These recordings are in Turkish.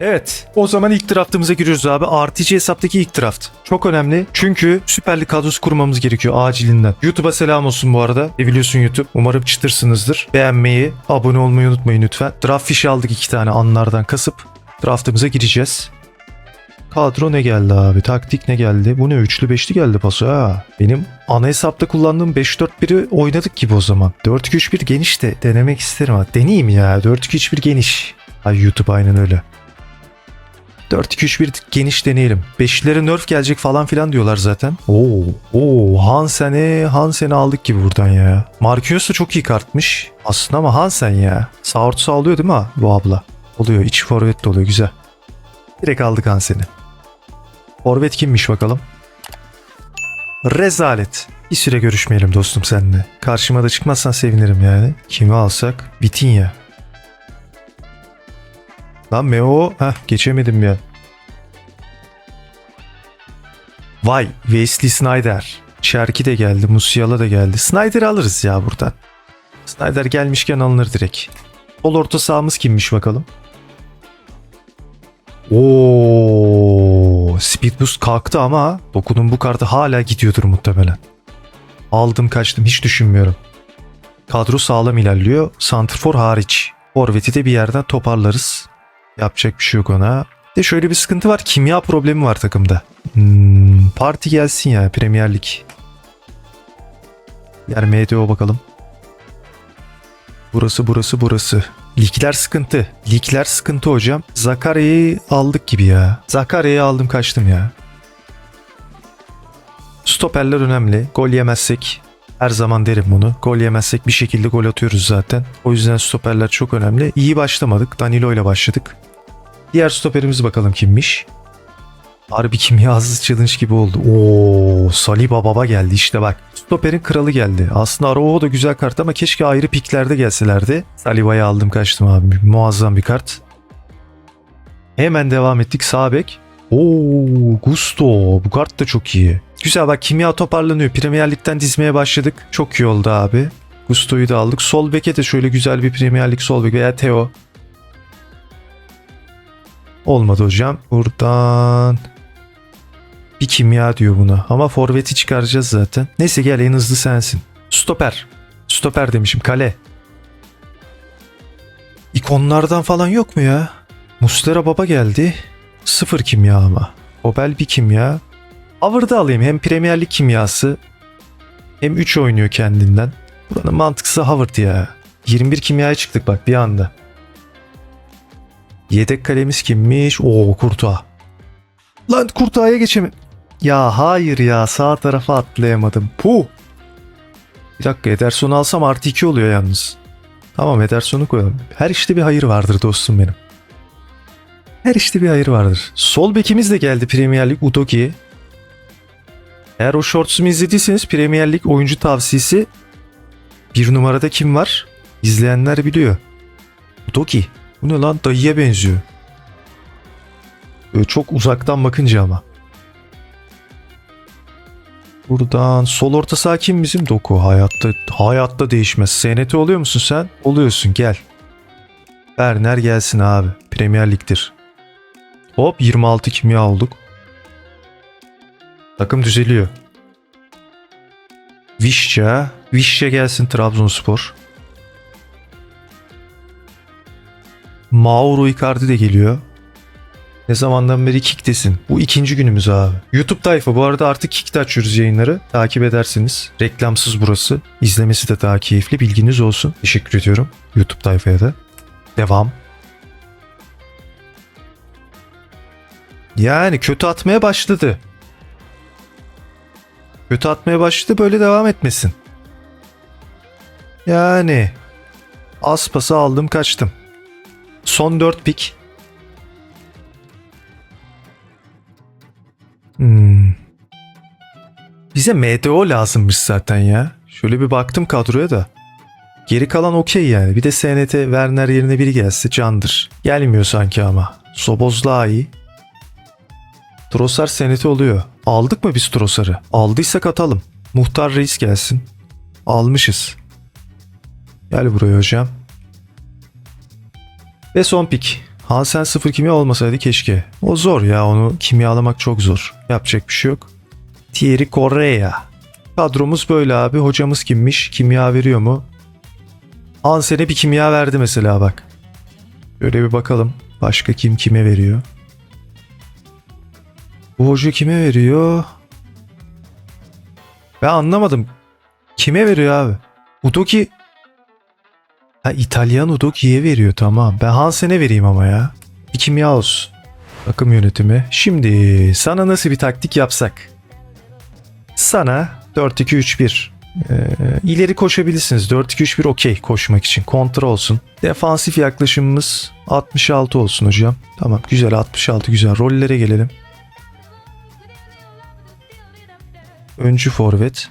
Evet. O zaman ilk draftımıza giriyoruz abi. RTC hesaptaki ilk draft. Çok önemli. Çünkü Süper Lig kadrosu kurmamız gerekiyor acilinden. YouTube'a selam olsun bu arada. E biliyorsun YouTube. Umarım çıtırsınızdır. Beğenmeyi, abone olmayı unutmayın lütfen. Draft fişi aldık iki tane anlardan kasıp. Draftımıza gireceğiz. Kadro ne geldi abi? Taktik ne geldi? Bu ne? Üçlü beşli geldi paso ha. Benim ana hesapta kullandığım 5-4-1'i oynadık gibi o zaman. 4-2-3-1 geniş de denemek isterim ha. Deneyeyim ya. 4-2-3-1 geniş. Ay YouTube aynen öyle. 4-2-3-1 geniş deneyelim. Beşlilere nerf gelecek falan filan diyorlar zaten. Oo, oo Hansen'i Hansen'i aldık gibi buradan ya. Marquinhos da çok iyi kartmış. Aslında ama Hansen ya. Sağ orta sağlıyor değil mi bu abla? Oluyor. İç forvet de oluyor. Güzel. Direkt aldık Hansen'i. Forvet kimmiş bakalım? Rezalet. Bir süre görüşmeyelim dostum seninle. Karşıma da çıkmazsan sevinirim yani. Kimi alsak? Bitin ya. Lan Meo. Heh geçemedim ya. Vay Wesley Snyder. Şerki de geldi. Musiala da geldi. Snyder'ı alırız ya buradan. Snyder gelmişken alınır direkt. Sol orta sahamız kimmiş bakalım. Oo, Speed Boost kalktı ama Doku'nun bu kartı hala gidiyordur muhtemelen. Aldım kaçtım hiç düşünmüyorum. Kadro sağlam ilerliyor. Santrfor hariç. Forvet'i de bir yerden toparlarız. Yapacak bir şey yok ona. De şöyle bir sıkıntı var. Kimya problemi var takımda. Hmm, parti gelsin ya Premier Lig. Yer MDO bakalım. Burası burası burası. Ligler sıkıntı. Ligler sıkıntı hocam. Zakarya'yı aldık gibi ya. Zakarya'yı aldım kaçtım ya. Stoperler önemli. Gol yemezsek her zaman derim bunu. Gol yemezsek bir şekilde gol atıyoruz zaten. O yüzden stoperler çok önemli. İyi başlamadık. Danilo ile başladık. Diğer stoperimiz bakalım kimmiş. Harbi kimyasız challenge gibi oldu. Oo, Saliba baba geldi işte bak. Stoperin kralı geldi. Aslında Araujo da güzel kart ama keşke ayrı piklerde gelselerdi. Saliba'yı aldım kaçtım abi. Muazzam bir kart. Hemen devam ettik sağ bek. Oo, Gusto. Bu kart da çok iyi. Güzel bak kimya toparlanıyor. Premier Lig'den dizmeye başladık. Çok iyi oldu abi. Gusto'yu da aldık. Sol beke de şöyle güzel bir Premier Lig sol bek veya Theo. Olmadı hocam. Buradan bir kimya diyor buna. Ama forveti çıkaracağız zaten. Neyse gel en hızlı sensin. Stoper. Stoper demişim. Kale. İkonlardan falan yok mu ya? Muslera baba geldi. Sıfır kimya ama. Obel bir kimya. Howard'ı alayım. Hem Premier Lig kimyası. Hem 3 oynuyor kendinden. Buranın mantıklısı Howard ya. 21 kimyaya çıktık bak bir anda. Yedek kalemiz kimmiş? Oo Kurtuğa. Lan Kurtuğa'ya geçemem. Ya hayır ya sağ tarafa atlayamadım. Puh. Bir dakika Ederson'u alsam artı 2 oluyor yalnız. Tamam Ederson'u koyalım. Her işte bir hayır vardır dostum benim. Her işte bir hayır vardır. Sol bekimiz de geldi Premier Lig Udoki. Eğer o shorts'umu izlediyseniz Premier Lig oyuncu tavsiyesi bir numarada kim var? İzleyenler biliyor. Udoki. Bu ne lan dayıya benziyor. Böyle çok uzaktan bakınca ama. Buradan sol orta saha kim bizim Doku? Hayatta hayatta değişmez. SNT oluyor musun sen? Oluyorsun gel. Berner gelsin abi. Premier Lig'dir. Hop 26 kimya olduk. Takım düzeliyor. Vişça. Vişça gelsin Trabzonspor. Mauro Icardi de geliyor. Ne zamandan beri Kick'tesin. Bu ikinci günümüz abi. YouTube tayfa bu arada artık Kick'te açıyoruz yayınları. Takip edersiniz. Reklamsız burası. İzlemesi de daha keyifli. Bilginiz olsun. Teşekkür ediyorum. YouTube tayfaya da. Devam. Yani kötü atmaya başladı. Kötü atmaya başladı böyle devam etmesin. Yani az pası aldım kaçtım. Son 4 pik. Hmm. Bize MDO lazımmış zaten ya. Şöyle bir baktım kadroya da. Geri kalan okey yani. Bir de SNT Werner yerine biri gelse candır. Gelmiyor sanki ama. Soboz daha iyi. Trossard SNT oluyor. Aldık mı biz Trossard'ı? Aldıysak atalım. Muhtar Reis gelsin. Almışız. Gel buraya hocam. Ve son pik. Hansen sıfır kimya olmasaydı keşke. O zor ya onu kimyalamak çok zor. Yapacak bir şey yok. Thierry Correa. Kadromuz böyle abi. Hocamız kimmiş? Kimya veriyor mu? Hansen'e bir kimya verdi mesela bak. Şöyle bir bakalım. Başka kim kime veriyor? Bu hoca kime veriyor? Ben anlamadım. Kime veriyor abi? Udoki Ha İtalyan Udoki'ye veriyor tamam. Ben Hansen'e vereyim ama ya. Bir kimya olsun. Takım yönetimi. Şimdi sana nasıl bir taktik yapsak? Sana 4-2-3-1. Ee, ileri koşabilirsiniz. 4-2-3-1 okey koşmak için. Kontra olsun. Defansif yaklaşımımız 66 olsun hocam. Tamam güzel 66 güzel. Rollere gelelim. Öncü forvet.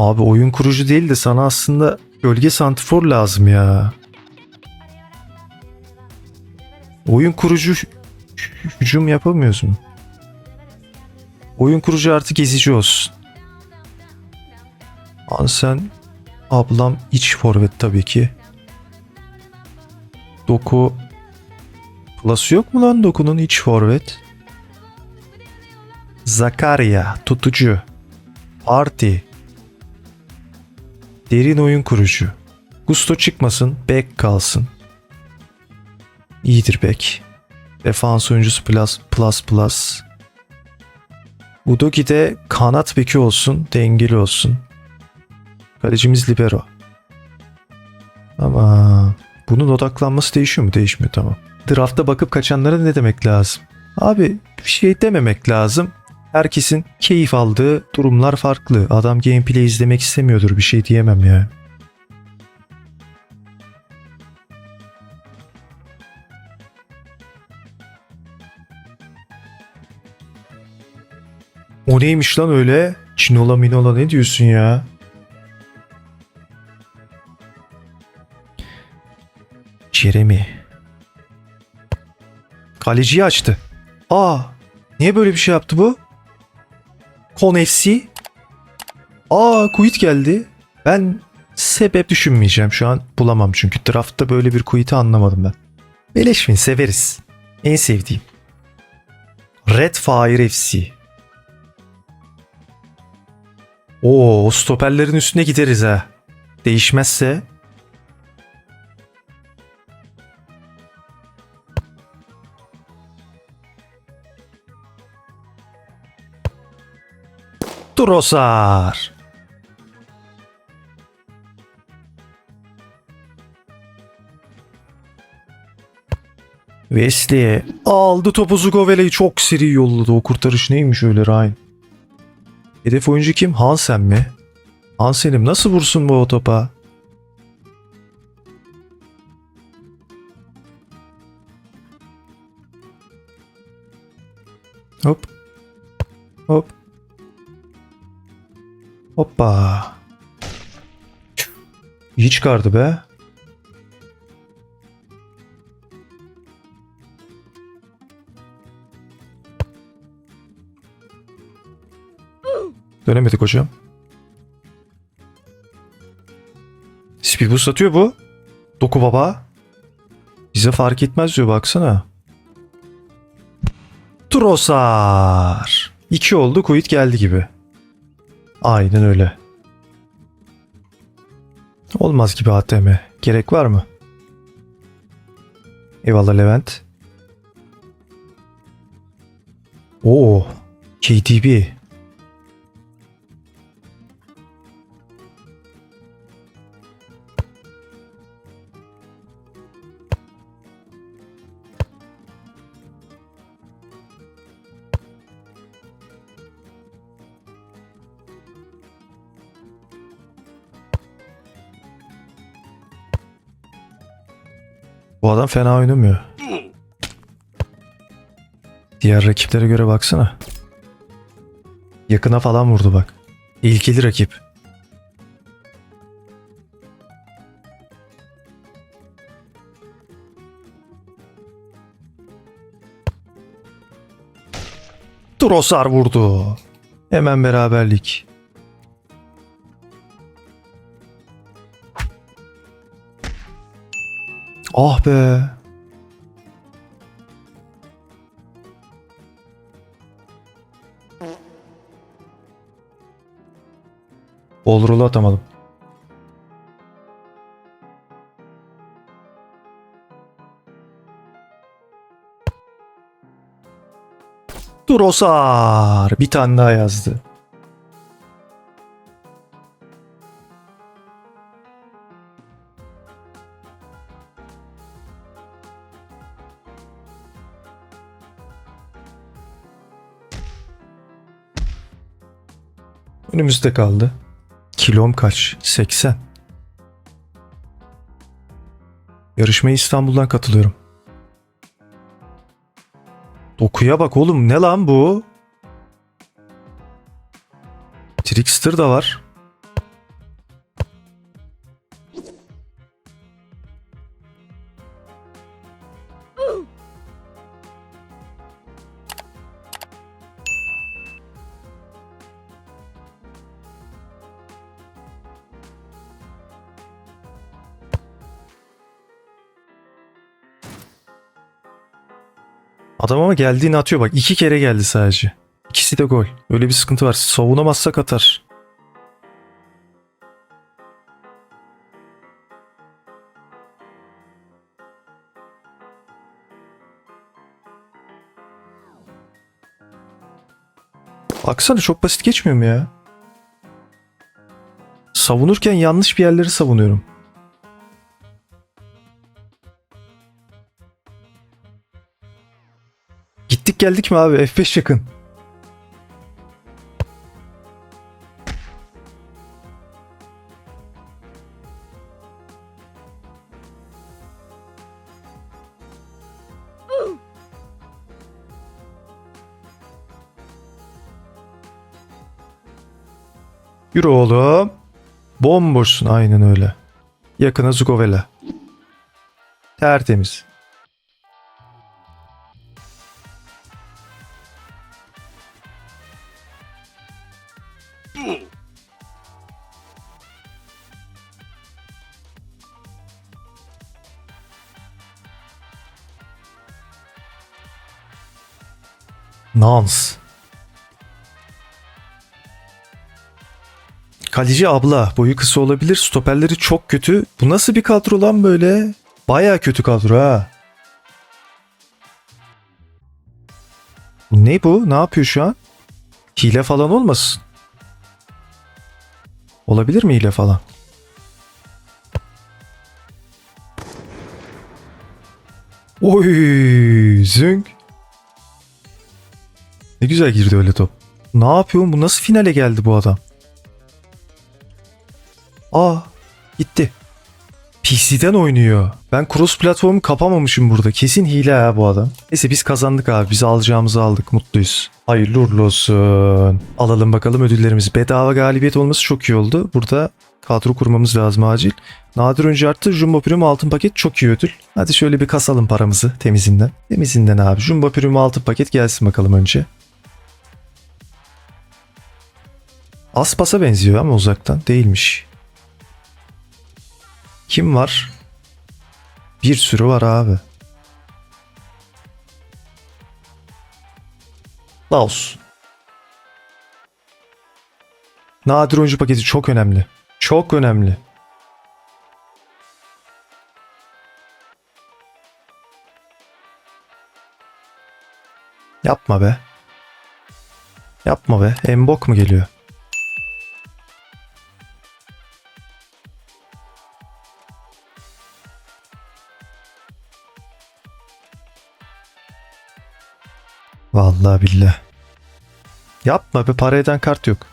Abi oyun kurucu değil de sana aslında gölge santifor lazım ya. Oyun kurucu hü- hücum yapamıyoruz mu? Oyun kurucu artık ezici olsun. Hansen ablam iç forvet tabii ki. Doku Plus yok mu lan Doku'nun iç forvet? Zakaria tutucu. Parti. Derin oyun kurucu. Gusto çıkmasın, Beck kalsın. İyidir Beck. Defans oyuncusu plus plus plus. Udogi de kanat beki olsun, dengeli olsun. Kalecimiz libero. Ama bunun odaklanması değişiyor mu? Değişmiyor tamam. Drafta bakıp kaçanlara ne demek lazım? Abi bir şey dememek lazım. Herkesin keyif aldığı durumlar farklı. Adam gameplay izlemek istemiyordur bir şey diyemem yani. O neymiş lan öyle? Çinola minola ne diyorsun ya? Jeremy. Kaleciyi açtı. Aa, niye böyle bir şey yaptı bu? Kon FC. Aa quit geldi. Ben sebep düşünmeyeceğim şu an bulamam çünkü draftta böyle bir quit'i anlamadım ben. Beleşmin severiz. En sevdiğim. Red Fire FC. Oo, stoperlerin üstüne gideriz ha. Değişmezse. Trossard. Wesley aldı topu Zugovele'yi çok seri yolladı. O kurtarış neymiş öyle Ryan? Hedef oyuncu kim? Hansen mi? Hansen'im nasıl vursun bu o topa? Hop. Hop. Hoppa. İyi çıkardı be. Dönemedik hocam. Speed boost atıyor bu. Doku baba. Bize fark etmez diyor baksana. Trossard. İki oldu Kuit geldi gibi. Aynen öyle. Olmaz gibi ATM. Gerek var mı? Eyvallah Levent. Oo, KDB. Bu adam fena oynamıyor. Diğer rakiplere göre baksana. Yakına falan vurdu bak. İlkili rakip. Trossard vurdu. Hemen beraberlik. Ah be. Bol rolü atamadım. Durosar bir tane daha yazdı. Önümüzde kaldı. Kilom kaç? 80. Yarışmaya İstanbul'dan katılıyorum. Dokuya bak oğlum ne lan bu? Trickster da var. Adam ama geldiğini atıyor bak. iki kere geldi sadece. İkisi de gol. Öyle bir sıkıntı var. Savunamazsak atar. Baksana çok basit geçmiyor mu ya? Savunurken yanlış bir yerleri savunuyorum. Geldik mi abi? F5 yakın. Yürü oğlum. Bomboşsun aynen öyle. Yakına Zugovela. Tertemiz. Nans. Kaleci abla boyu kısa olabilir stoperleri çok kötü. Bu nasıl bir kadro lan böyle? Baya kötü kadro ha. Ne bu? Ne yapıyor şu an? Hile falan olmasın? Olabilir mi hile falan? Oy zünk. Ne güzel girdi öyle top. Ne yapıyorsun? Bu nasıl finale geldi bu adam? Aa gitti. PC'den oynuyor. Ben cross platformu kapamamışım burada. Kesin hile ha bu adam. Neyse biz kazandık abi. Biz alacağımızı aldık. Mutluyuz. Hayırlı uğurlu olsun. Alalım bakalım ödüllerimizi. Bedava galibiyet olması çok iyi oldu. Burada kadro kurmamız lazım acil. Nadir önce arttı. Jumbo Primo altın paket çok iyi ödül. Hadi şöyle bir kasalım paramızı temizinden. Temizinden abi. Jumbo Primo altın paket gelsin bakalım önce. Aspas'a benziyor ama uzaktan değilmiş. Kim var? Bir sürü var abi. Laos. Nadir oyuncu paketi çok önemli. Çok önemli. Yapma be. Yapma be. Embok mu geliyor? Vallahi billah. Yapma be para eden kart yok.